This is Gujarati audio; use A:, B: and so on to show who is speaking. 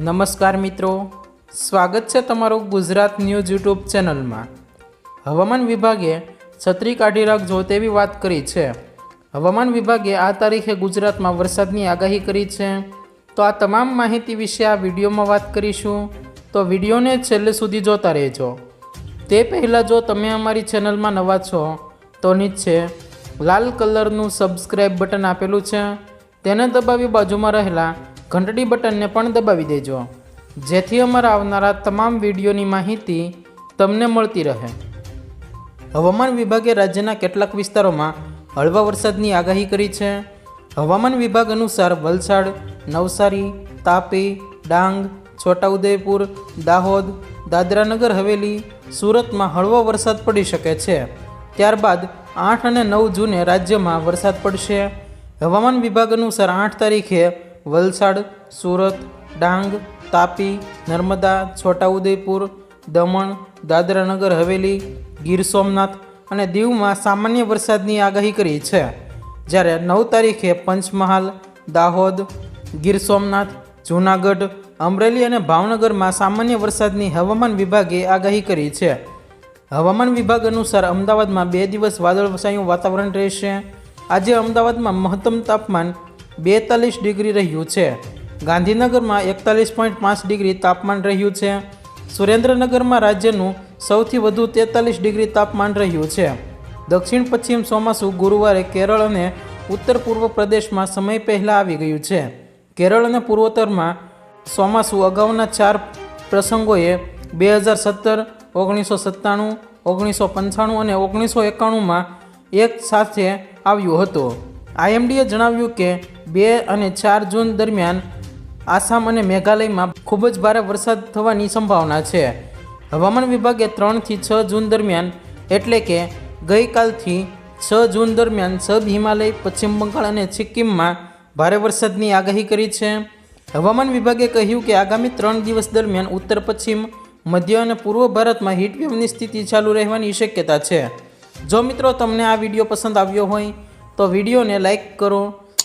A: નમસ્કાર મિત્રો. સ્વાગત છે તમારું ગુજરાત ન્યૂઝ યુટ્યુબ ચેનલમાં. હવામાન વિભાગે છત્રી કાઢી રાખજો તેવી વાત કરી છે. હવામાન વિભાગે આ તારીખે ગુજરાતમાં વરસાદની આગાહી કરી છે. તો આ તમામ માહિતી વિશે આ વિડીયોમાં વાત કરીશું. તો વિડીયોને છેલ્લે સુધી જોતા રહેજો. તે પહેલાં જો તમે અમારી ચેનલમાં નવા છો, તો નીચે લાલ કલરનું સબસ્ક્રાઈબ બટન આપેલું છે. તેને દબાવી બાજુમાં રહેલા ઘંટડી બટનને પણ દબાવી દેજો. જેથી અમારા આવનારા તમામ વિડીયોની માહિતી તમને મળતી રહે. હવામાન વિભાગે રાજ્યના કેટલાક વિસ્તારોમાં હળવા વરસાદની આગાહી કરી છે. હવામાન વિભાગ અનુસાર વલસાડ, નવસારી, તાપી, ડાંગ, છોટાઉદેપુર, દાહોદ, દાદરાનગર, હવેલી, સુરતમાં હળવો વરસાદ પડી શકે છે. ત્યારબાદ આઠ અને નવ જૂને રાજ્યમાં વરસાદ પડશે. હવામાન વિભાગ અનુસાર આઠ તારીખે વલસાડ, સુરત, ડાંગ, તાપી, નર્મદા, છોટાઉદેપુર, દમણ, દાદરાનગર, હવેલી, ગીર સોમનાથ અને દીવમાં સામાન્ય વરસાદની આગાહી કરી છે. જ્યારે નવ તારીખે પંચમહાલ, દાહોદ, ગીર સોમનાથ, જૂનાગઢ, અમરેલી અને ભાવનગરમાં સામાન્ય વરસાદની હવામાન વિભાગે આગાહી કરી છે. હવામાન વિભાગ અનુસાર અમદાવાદમાં બે દિવસ વાદળછાયું વાતાવરણ રહેશે. આજે અમદાવાદમાં મહત્તમ તાપમાન બેતાલીસ ડિગ્રી રહ્યું છે. ગાંધીનગરમાં એકતાલીસ પોઈન્ટ પાંચ ડિગ્રી તાપમાન રહ્યું છે. સુરેન્દ્રનગરમાં રાજ્યનું સૌથી વધુ તેતાલીસ ડિગ્રી તાપમાન રહ્યું છે. દક્ષિણ પશ્ચિમ ચોમાસું ગુરુવારે કેરળ અને ઉત્તર પૂર્વ પ્રદેશમાં સમય પહેલાં આવી ગયું છે. કેરળ અને પૂર્વોત્તરમાં ચોમાસું અગાઉના ચાર પ્રસંગોએ બે હજાર સત્તર, ઓગણીસો સત્તાણું, ઓગણીસો પંચાણું અને ઓગણીસો એકાણુંમાં એક સાથે આવ્યું હતું. આઈએમડીએ જણાવ્યું કે બે અને ચાર જૂન દરમિયાન આસામ અને મેઘાલયમાં ખૂબ જ ભારે વરસાદ થવાની સંભાવના છે. હવામાન વિભાગે ત્રણથી છ જૂન દરમિયાન એટલે કે ગઈકાલથી છ જૂન દરમિયાન સબ હિમાલય, પશ્ચિમ બંગાળ અને સિક્કિમમાં ભારે વરસાદની આગાહી કરી છે. હવામાન વિભાગે કહ્યું કે આગામી ત્રણ દિવસ દરમિયાન ઉત્તર, પશ્ચિમ, મધ્ય અને પૂર્વ ભારતમાં હીટવેવની સ્થિતિ ચાલુ રહેવાની શક્યતા છે. જો મિત્રો તમને આ વીડિયો પસંદ આવ્યો હોય તો વિડીયોને લાઇક કરો